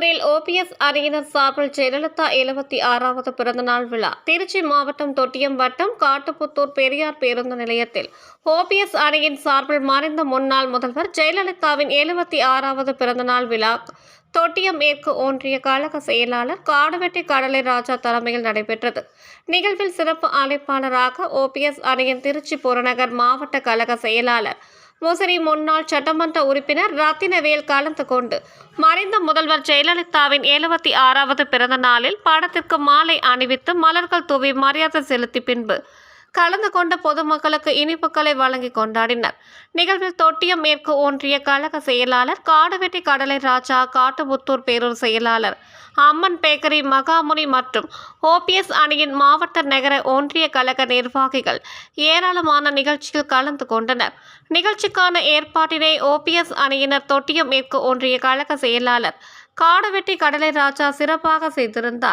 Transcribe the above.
OPS அணியினர் சார்பில் ஜெயலலிதா எழுபத்தி ஆறாவது பிறந்தநாள் விழா. திருச்சி மாவட்டம் தொட்டியம் வட்டம் காட்டுப்புத்தூர் பெரியார் பேருந்து நிலையத்தில் ஓபிஎஸ் அணியின் சார்பில் மறைந்த முன்னாள் முதல்வர் ஜெயலலிதாவின் எழுபத்தி ஆறாவது பிறந்தநாள் விழா. தொட்டியம் மேற்கு ஒன்றிய கழக செயலாளர் காடுவெட்டி கடலை ராஜா தலைமையில் நடைபெற்றது. நிகழ்வில் சிறப்பு அழைப்பாளராக ஓபிஎஸ் அணியின் திருச்சி புறநகர் மாவட்ட கழக செயலாளர் முசிறி முன்னாள் சட்டமன்ற உறுப்பினர் ரத்தினவேல் கலந்து கொண்டு மறைந்த முதல்வர் ஜெயலலிதாவின் எழுபத்தி ஆறாவது பிறந்த நாளில் படத்திற்கு மாலை அணிவித்து மலர்கள் தூவி மரியாதை செலுத்தி பின்பு கலந்து கொண்ட பொதுமக்களுக்கு இனிப்புகளை வழங்கி கொண்டாடினர். நிகழ்வில் தொட்டியம் மேற்கு ஒன்றிய கழக செயலாளர் காடுவெட்டி கடலை ராஜா காட்டுபுத்தூர் பேரூர் செயலாளர் அம்மன் பேக்கரி மகாமுனி மற்றும் ஓபிஎஸ் அணியின் மாவட்ட நகர ஒன்றிய கழக நிர்வாகிகள் ஏராளமான நிகழ்ச்சியில் கலந்து கொண்டனர். நிகழ்ச்சிக்கான ஏற்பாட்டினை ஓபிஎஸ் அணியினர் தொட்டியம் மேற்கு ஒன்றிய கழக செயலாளர் காடுவெட்டி கடலை ராஜா சிறப்பாக செய்திருந்தார்.